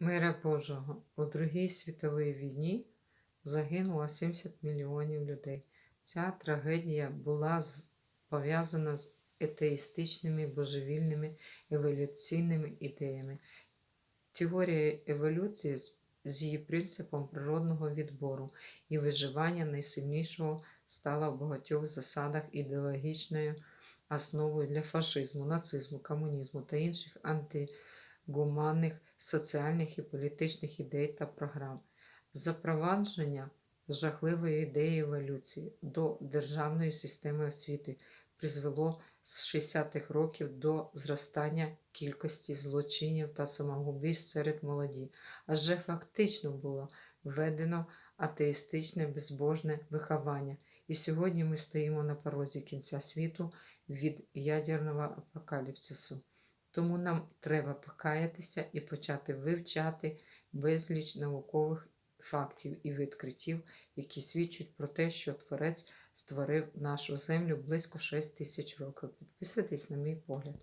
Мира Божого, у Другій світовій війні загинуло 70 мільйонів людей. Ця трагедія була пов'язана з етеїстичними божевільними еволюційними ідеями. Теорія еволюції з- її принципом природного відбору і виживання найсильнішого стала в багатьох засадах ідеологічною основою для фашизму, нацизму, комунізму та інших антигуманних соціальних і політичних ідей та програм. Запровадження жахливої ідеї еволюції до державної системи освіти призвело з 60-х років до зростання кількості злочинів та самогубійств серед молоді, адже фактично було введено атеїстичне безбожне виховання. І сьогодні ми стоїмо на порозі кінця світу від ядерного апокаліпсису. Тому нам треба покаятися і почати вивчати безліч наукових фактів і відкриттів, які свідчать про те, що Творець створив нашу землю близько 6 тисяч років. Підписуйтесь на мій погляд.